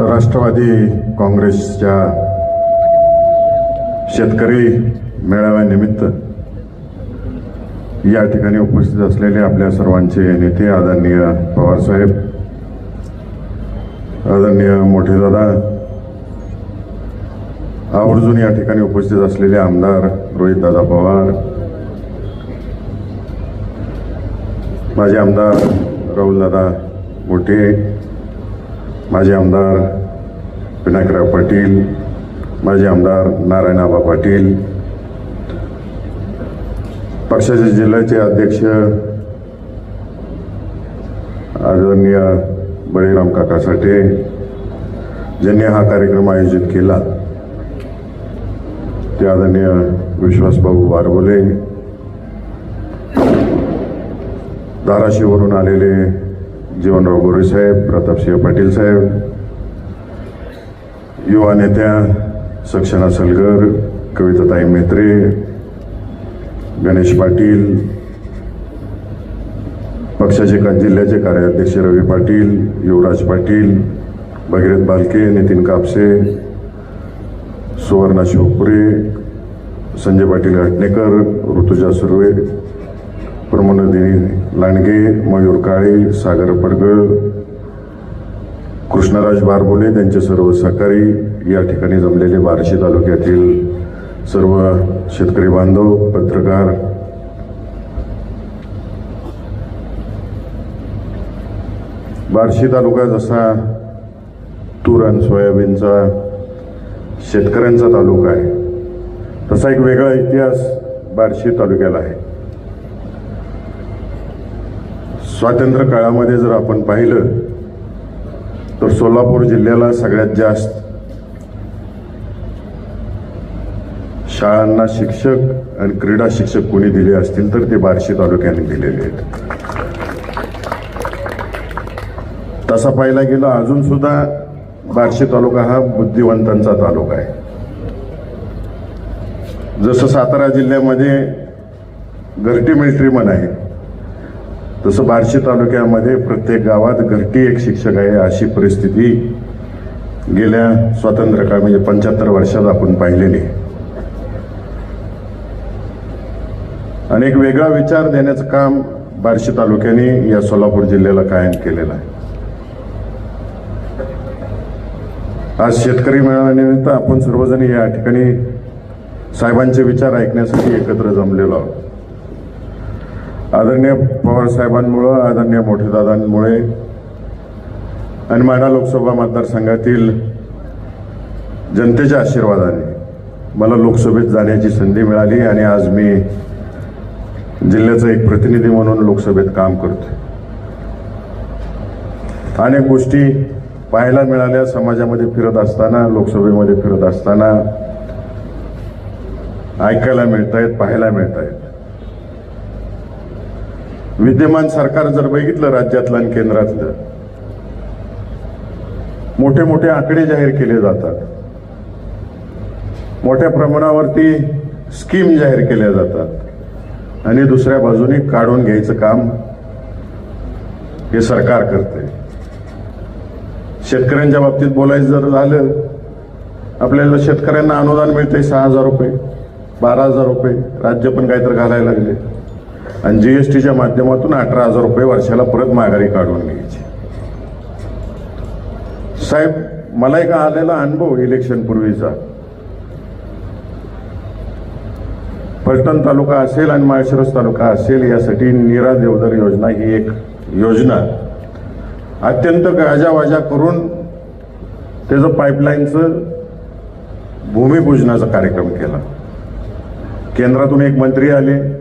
राष्ट्रवादी काँग्रेसच्या शेतकरी मेळाव्यानिमित्त या ठिकाणी उपस्थित असलेले आपल्या सर्वांचे नेते आदरणीय पवारसाहेब आदरणीय मोठेदादा आवर्जून या ठिकाणी उपस्थित असलेले आमदार रोहितदादा पवार माझे आमदार राहुलदादा मोठे माझे आमदार विनायकराव पाटील माझे आमदार नारायणाबा पाटील पक्षाचे जिल्ह्याचे अध्यक्ष आदरणीय बळीराम काका साठे ज्यांनी हा कार्यक्रम आयोजित केला. ते आदरणीय विश्वासबाबू बारबोले धाराशिववरून आलेले जीवनराव गोरेसाहेब प्रतापसिंह पाटील साहेब युवा नेत्या सक्षना सलगर कविताताई मेत्रे गणेश पाटील पक्षाचे का जिल्ह्याचे कार्याध्यक्ष रवी पाटील युवराज पाटील भगीरथ बालके नितीन कापसे सुवर्णा शोपुरे संजय पाटील घाटणेकर ऋतुजा सुर्वे प्रमोदिनी लांडगे मयूर काळे सागर पडगळ कृष्णराज बारबोले त्यांचे सर्व सहकारी या ठिकाणी जमलेले बार्शी तालुक्यातील सर्व शेतकरी बांधव पत्रकार बार्शी तालुका जसा तूर आणि सोयाबीनचा शेतकऱ्यांचा तालुका आहे तसा एक वेगळा इतिहास बार्शी तालुक्याला आहे. स्वातंत्र्य काळामध्ये जर आपण पाहिलं तर सोलापूर जिल्ह्याला सगळ्यात जास्त शाळांना शिक्षक आणि क्रीडा शिक्षक कोणी दिले असतील तर ते बार्शी तालुक्याने दिलेले आहेत. तसा पाहिला गेला अजून सुद्धा बार्शी तालुका हा बुद्धिवंतांचा तालुका आहे. जसं सातारा जिल्ह्यामध्ये घरटी मिलिटरीमन आहे. तसं बार्शी तालुक्यामध्ये प्रत्येक गावात घरटी एक शिक्षक आहे अशी परिस्थिती गेल्या स्वातंत्र्य काळ म्हणजे पंच्याहत्तर वर्षात आपण पाहिलेली. आणि एक वेगळा विचार देण्याचं काम बार्शी तालुक्याने या सोलापूर जिल्ह्याला कायम केलेलं आहे. आज शेतकरी मेळाव्यानिमित्त आपण सर्वजण या ठिकाणी साहेबांचे विचार ऐकण्यासाठी एकत्र जमलेलो आहोत. आदरणीय पवारसाहेबांमुळं आदरणीय मोठेदादांमुळे आणि माढा लोकसभा मतदारसंघातील जनतेच्या आशीर्वादाने मला लोकसभेत जाण्याची संधी मिळाली आणि आज मी जिल्ह्याचा एक प्रतिनिधी म्हणून लोकसभेत काम करतो अनेक गोष्टी पाहायला मिळाल्या. समाजामध्ये फिरत असताना लोकसभेमध्ये फिरत असताना ऐकायला मिळत आहेत पाहायला मिळत आहेत विद्यमान सरकार जर बघितलं राज्यातलं आणि केंद्रातलं मोठे मोठे आकडे जाहीर केले जातात. मोठ्या प्रमाणावरती स्कीम जाहीर केल्या जातात. आणि दुसऱ्या बाजूने काढून घ्यायचं काम हे सरकार करते. शेतकऱ्यांच्या बाबतीत बोलायचं जर झालं आपल्याला शेतकऱ्यांना अनुदान मिळते सहा हजार रुपये बारा हजार रुपये राज्य पण काहीतरी घालायला लागले. आणि जी एस टीच्या माध्यमातून अठरा हजार रुपये वर्षाला परत माघारी काढून घ्यायची. साहेब मला एक आलेला अनुभव इलेक्शन पूर्वीचा. फलटण तालुका असेल आणि माळशिरस तालुका असेल यासाठी नीरा देवदर योजना ही एक योजना. अत्यंत गाजावाजा करून त्याचं पाईपलाईनचं भूमिपूजनाचा कार्यक्रम केला. केंद्रातून एक मंत्री आले.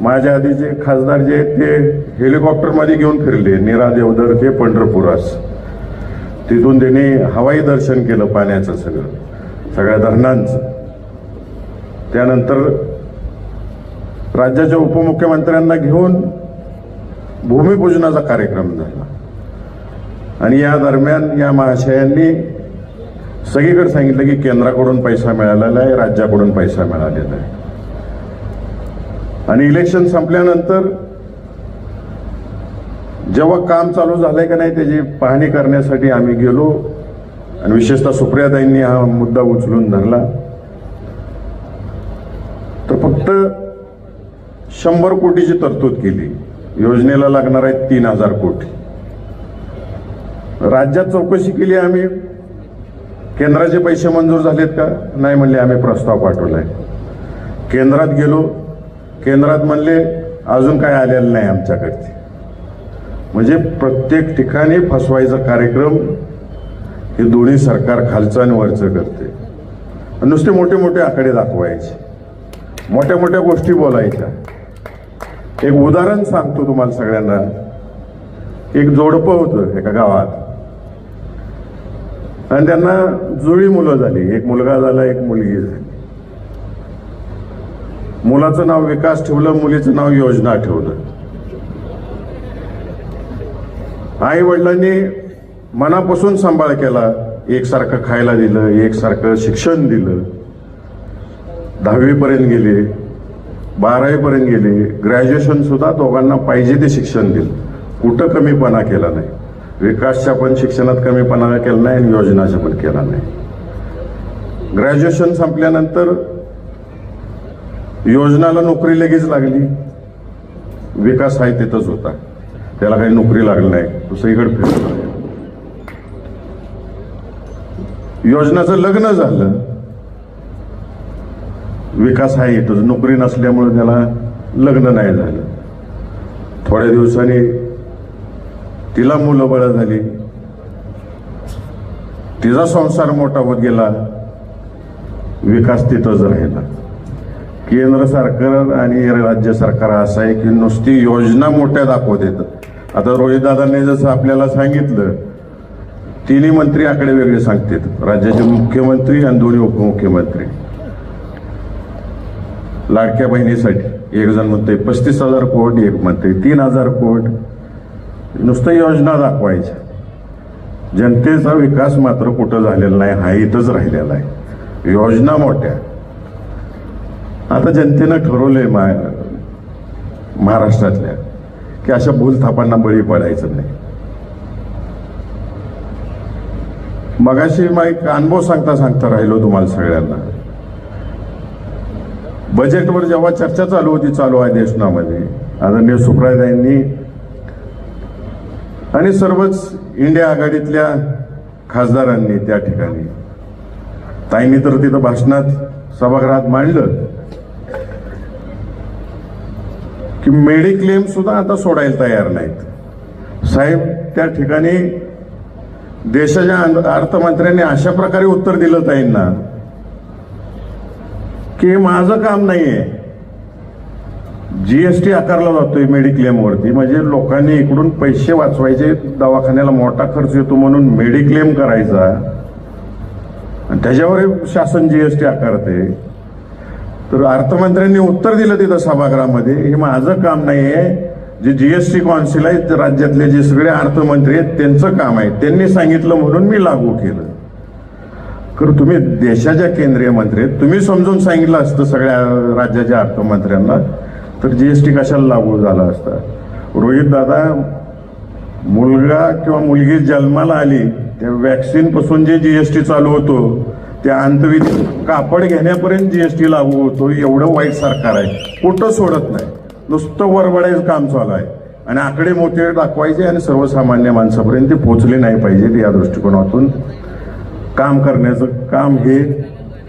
माझ्या आधीचे खासदार जे आहेत ते हेलिकॉप्टरमध्ये घेऊन फिरले नीरा देवदर ते पंढरपुरास. तिथून त्यांनी हवाई दर्शन केलं पाण्याचं सगळं सगळ्या धरणांचं. त्यानंतर राज्याच्या उपमुख्यमंत्र्यांना घेऊन भूमिपूजनाचा कार्यक्रम झाला. आणि या दरम्यान या महाशयांनी सगळीकडे सांगितलं की केंद्राकडून पैसा मिळालेला आहे राज्याकडून पैसा मिळालेला आहे. आणि इलेक्शन संपल्यानंतर जेव्हा काम चालू झालंय का नाही त्याची पाहणी करण्यासाठी आम्ही गेलो. आणि विशेषतः सुप्रियाताईंनी हा मुद्दा उचलून धरला. तर फक्त शंभर कोटीची तरतूद केली. योजनेला लागणार आहे तीन हजार कोटी. राज्यात चौकशी केली आम्ही. केंद्राचे पैसे मंजूर झालेत का? नाही म्हणले आम्ही प्रस्ताव पाठवलाय. केंद्रात गेलो. केंद्रात म्हणले अजून काय आलेलं नाही आमच्याकडचे म्हणजे प्रत्येक ठिकाणी फसवायचा कार्यक्रम हे दोन्ही सरकार खालचं आणि वरचं करते. नुसते मोठे मोठे आकडे दाखवायचे. मोठ्या मोठ्या गोष्टी बोलायच्या. एक उदाहरण सांगतो तुम्हाला सगळ्यांना. एक जोडपं होतं एका गावात. आणि त्यांना जुळी मुलं झाली. एक मुलगा झाला एक मुलगी झाली. मुलाचं नाव विकास ठेवलं मुलीचं नाव योजना ठेवलं. आई वडिलांनी मनापासून सांभाळ केला एकसारखं खायला दिलं एकसारखं शिक्षण दिलं. दहावीपर्यंत गेले बारावीपर्यंत गेले ग्रॅज्युएशन सुद्धा दोघांना पाहिजे ते शिक्षण दिलं. कुठं कमीपणा केला नाही. विकासच्या पण शिक्षणात कमीपणा केला नाही आणि योजनाच्या पण केला नाही. ग्रॅज्युएशन संपल्यानंतर योजनाला नोकरी लगेच लागली. विकास हा तिथंच होता. त्याला काही नोकरी लागली नाही. दुसरीकडे फिरत योजनाचं लग्न झालं. विकास आहे इथंच. नोकरी नसल्यामुळे त्याला लग्न नाही झालं. थोड्या दिवसांनी तिला मुलं बळ झाली. तिचा संसार मोठा होत गेला. विकास तिथंच राहिला. केंद्र सरकार आणि राज्य सरकार असं आहे की नुसती योजना मोठ्या दाखवत देतात आता रोहितदादांनी जसं आपल्याला सांगितलं तिन्ही मंत्री आकडे वेगळे सांगतात. राज्याचे मुख्यमंत्री आणि दोन्ही उपमुख्यमंत्री. लाडक्या बहिणीसाठी एक जण म्हणतोय पस्तीस हजार कोट एक म्हणते तीन हजार कोट. नुसतं योजना दाखवायच्या. जनतेचा विकास मात्र कुठं झालेला नाही हा इथंच राहिलेला आहे. योजना मोठ्या. आता जनतेनं ठरवलंय मा महाराष्ट्रातल्या की अशा भूलथापांना बळी पडायचं नाही. मगाशी मग एक अनुभव सांगता सांगता राहिलो तुम्हाला सगळ्यांना. बजेटवर जेव्हा चर्चा चालू होती चालू अधिवेशनामध्ये आदरणीय सुप्रायदांनी आणि सर्वच इंडिया आघाडीतल्या खासदारांनी त्या ठिकाणी ताईंनी तर तिथं भाषणात सभागृहात मांडलं की मेडिक्लेम सुद्धा आता सोडायला तयार नाहीत. साहेब त्या ठिकाणी देशाच्या अर्थमंत्र्यांनी अशा प्रकारे उत्तर दिलं ताईंना की माझं काम नाहीये. जीएसटी आकारला जातोय मेडिक्लेमवरती म्हणजे लोकांनी इकडून पैसे वाचवायचे दवाखान्याला मोठा खर्च येतो म्हणून मेडिक्लेम करायचा. आणि त्याच्यावर शासन जीएसटी आकारते. तर अर्थमंत्र्यांनी उत्तर दिलं तिथं सभागृहामध्ये हे माझं काम नाही आहे जे जीएसटी कौन्सिल आहे राज्यातले जे सगळे अर्थमंत्री आहेत त्यांचं काम आहे. त्यांनी सांगितलं म्हणून मी लागू केलं. तर तुम्ही देशाच्या केंद्रीय मंत्री आहेत. तुम्ही समजून सांगितलं असतं सगळ्या राज्याच्या अर्थमंत्र्यांना. तर जीएसटी कशाला लागू झाला असता? रोहित दादा मुलगा किंवा मुलगी जन्माला आली त्या वॅक्सिनपासून जे जी जे जीएसटी चालू होतो त्या अंतविधी कापड घेण्यापर्यंत जीएसटी लागू होतो. एवढं वाईट सरकार आहे. कुठं सोडत नाही. नुसतं वरवडायचं काम चालू आहे. आणि आकडे मोठे दाखवायचे आणि सर्वसामान्य माणसापर्यंत ते पोचले नाही पाहिजेत या दृष्टिकोनातून. काम करण्याचं काम हे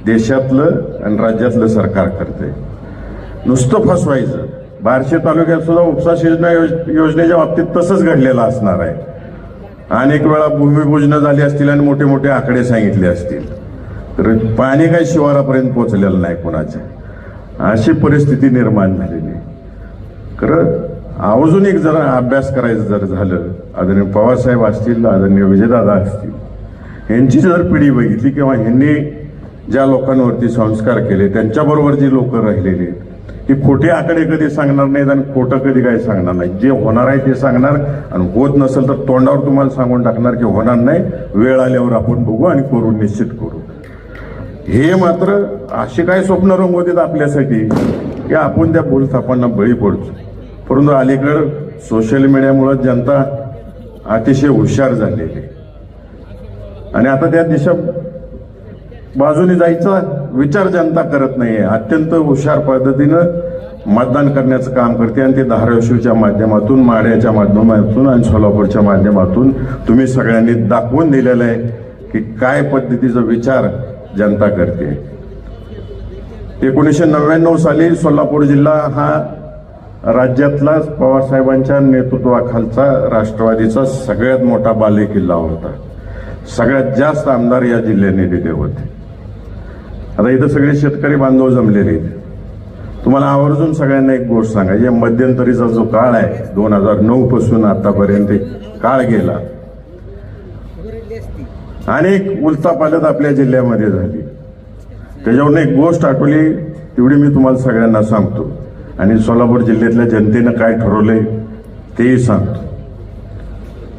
देशातलं आणि राज्यातलं सरकार करते नुसतं फसवायचं. बारशे तालुक्यात सुद्धा उपसा योजना योजनेच्या बाबतीत तसंच घडलेलं असणार आहे. अनेक वेळा भूमिपूजनं झाली असतील आणि मोठे मोठे आकडे सांगितले असतील. तर पाणी काही शिवारापर्यंत पोचलेलं नाही कोणाच्या. अशी परिस्थिती निर्माण झालेली आहे. खरं अजून एक जरा अभ्यास करायचं जर झालं आदरणीय पवारसाहेब असतील आदरणीय विजयदादा असतील यांची जर पिढी बघितली किंवा ह्यांनी ज्या लोकांवरती संस्कार केले त्यांच्याबरोबर जी लोक राहिलेली आहेत ही खोटे आकडे कधी सांगणार नाहीत आणि खोटं कधी काही सांगणार नाही जे होणार आहे ते सांगणार आणि होत नसेल तर तोंडावर तुम्हाला सांगून टाकणार की होणार नाही वेळ आल्यावर आपण बघू आणि करून निश्चित करू. हे मात्र असे काय स्वप्न रंगवतात आपल्यासाठी की आपण त्या भूलथापांना बळी पडतो परंतु अलीकडं सोशल मीडियामुळं जनता अतिशय हुशार झालेली आहे. आणि आता त्या दिशा बाजूने जायचा विचार जनता करत नाहीये अत्यंत हुशार पद्धतीनं मतदान करण्याचं काम करते आणि ते धाराशिवच्या माध्यमातून माड्याच्या माध्यमातून आणि सोलापूरच्या माध्यमातून तुम्ही सगळ्यांनी दाखवून दिलेलं आहे की काय पद्धतीचा विचार जनता करते. एकोणीसशे नव्याण्णव साली सोलापूर जिल्हा हा राज्यातला पवारसाहेबांच्या नेतृत्वाखालचा राष्ट्रवादीचा सगळ्यात मोठा बालेकिल्ला होता. सगळ्यात जास्त आमदार या जिल्ह्याने दिले होते. आता इथं सगळे शेतकरी बांधव जमलेले तुम्हाला आवर्जून सगळ्यांना एक गोष्ट सांगायची या मध्यंतरीचा जो काळ आहे दोन हजार नऊ पासून आतापर्यंत काळ गेला. अनेक उलथापालथ आपल्या जिल्ह्यामध्ये झाली. त्याच्यावरून एक गोष्ट आठवली तेवढी मी तुम्हाला सगळ्यांना सांगतो. आणि सोलापूर जिल्ह्यातल्या जनतेनं काय ठरवलंय तेही सांगतो.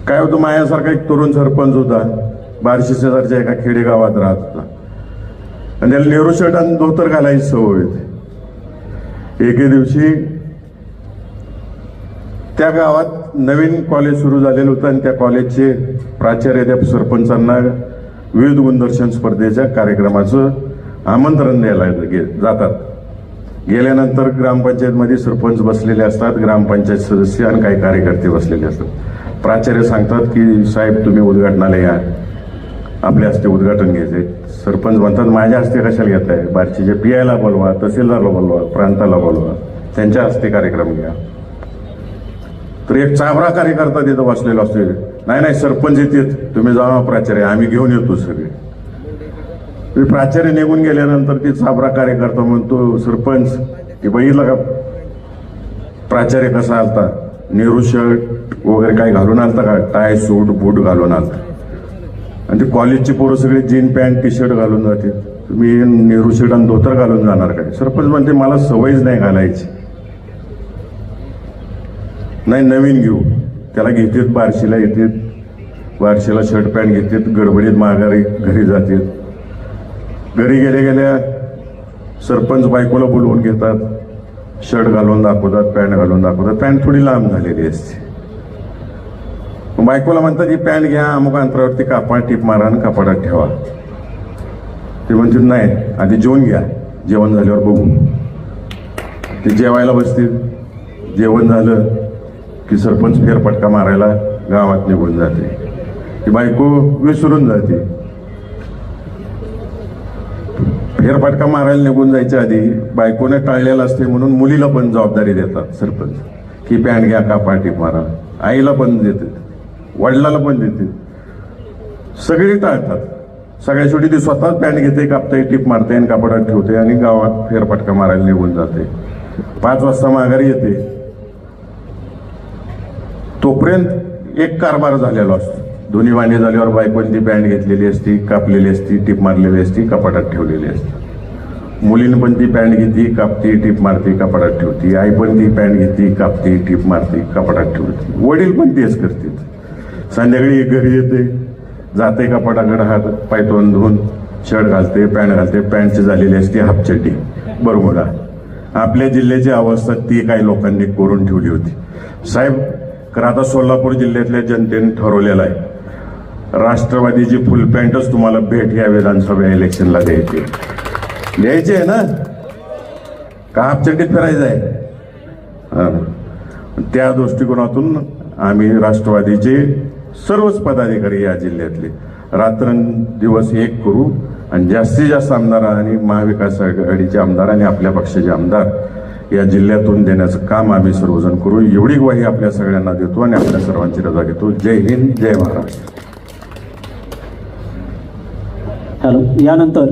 काय होतं माझ्यासारखा एक तरुण सरपंच होता. बार्शी शेजारच्या एका खेडेगावात राहत होता. आणि त्याला नेहरू शर्ट आणि धोतर घालायची सवय होती. एके दिवशी त्या गावात नवीन कॉलेज सुरू झालेलं होतं आणि त्या कॉलेजचे प्राचार्य त्या सरपंचांना विविध गुणदर्शन स्पर्धेच्या कार्यक्रमाचं आमंत्रण द्यायला गे- जातात. गेल्यानंतर ग्रामपंचायतमध्ये सरपंच बसलेले असतात ग्रामपंचायत सदस्य आणि काही कार्यकर्ते बसलेले असतात. प्राचार्य सांगतात की साहेब तुम्ही उद्घाटनाला या. आपल्या हस्ते उद्घाटन घ्यायचे सरपंच म्हणतात माझ्या हस्ते कशाला घेत आहे बारशीच्या आयला बोलवा तहसीलदारला बोलवा प्रांताला बोलवा. त्यांच्या हस्ते कार्यक्रम घ्या. तर एक चाबरा कार्यकर्ता तिथं बसलेला असतो नाही नाही सरपंच येतात तुम्ही जावा प्राचार्य. आम्ही घेऊन येतो सगळे. ते प्राचार्य निघून गेल्यानंतर ती चाबरा कार्यकर्ता म्हणतो सरपंच की बघितलं का? प्राचार्य कसा आलता? नेहरू शर्ट वगैरे काही घालून आलता का? टाय सूट बूट घालून आलता. आणि ते कॉलेजची पोरं सगळे जीन पॅन्ट टी शर्ट घालून जाते तुम्ही नेहरू शर्ट आणि धोतर घालून जाणार काय सरपंच म्हणते मला सवयच नाही घालायची. नाही नवीन घेऊ. त्याला घेतात बारशीला येतात. बारशीला शर्ट पॅन्ट घेतात गडबडीत माघारी घरी जातात. घरी गेल्या गेल्या सरपंच बायकोला बोलवून घेतात. शर्ट घालून दाखवतात पॅन्ट घालून दाखवतात. पॅन्ट थोडी लांब झालेली असते. बायकोला म्हणतात ही पॅन्ट घ्या अमुक अंतरावरती कापा टीप मारा आणि कपाडात ठेवा. ते म्हणतात नाही आधी जेवण घ्या. जेवण झाल्यावर बघू. ते जेवायला बसतील. जेवण झालं की सरपंच फेरफटका मारायला गावात निघून जाते. ती बायको विसरून जाते. फेरफटका मारायला निघून जायच्या आधी बायकोने टाळलेलं असते म्हणून मुलीला पण जबाबदारी देतात सरपंच. की पॅन्ट घ्या का पाठी मारा. आईला पण देते वडिलाला पण देते सगळी टाळतात. सगळ्या शेवटी ती स्वतःच पॅन्ट घेते कापते टीप मारते आणि कापडात ठेवते आणि गावात फेरफटका मारायला निघून जाते. पाच वाजता माघारी येते. तोपर्यंत एक कारभार झालेला असतो. दोन्ही वाणी झाल्यावर बायकोने ती घेतलेली असती कापलेली असती टीप मारलेली असती कपाटात ठेवलेली असते. मुलीनं पण ती पॅन्ट घेते कापते टीप मारते कपाटात ठेवते. आई पण ती पॅन्ट घेते कापते टीप मारते कपाटात ठेवते. वडील पण तेच करतील संध्याकाळी एक घरी येते जाते कपाटाकडे हात पाय धुवून शर्ट घालते पॅन्ट घालते पॅन्टची झालेली असते हापचटी बरोबर आपल्या जिल्ह्याची अवस्था ती काही लोकांनी करून ठेवली होती. साहेब खरं आता सोलापूर जिल्ह्यातल्या जनतेने ठरवलेलं आहे. राष्ट्रवादीची फुल पॅन्टच तुम्हाला भेट या विधानसभा इलेक्शनला द्यायची आहे. द्यायची आहे ना? का हाफचड्डीत फिरायचं आहे? त्या दृष्टिकोनातून आम्ही राष्ट्रवादीचे सर्वच पदाधिकारी या जिल्ह्यातले रात्रंदिवस एक करू. आणि जास्तीत जास्त आमदार आणि महाविकास आघाडीचे आमदार आणि आपल्या पक्षाचे आमदार या जिल्ह्यातून देण्याचं काम आम्ही सर्वजण करू. एवढी ग्वाही आपल्या सगळ्यांना देतो आणि आपल्या सर्वांची रजा घेतो. जय हिंद जय महाराष्ट्र. हॅलो यानंतर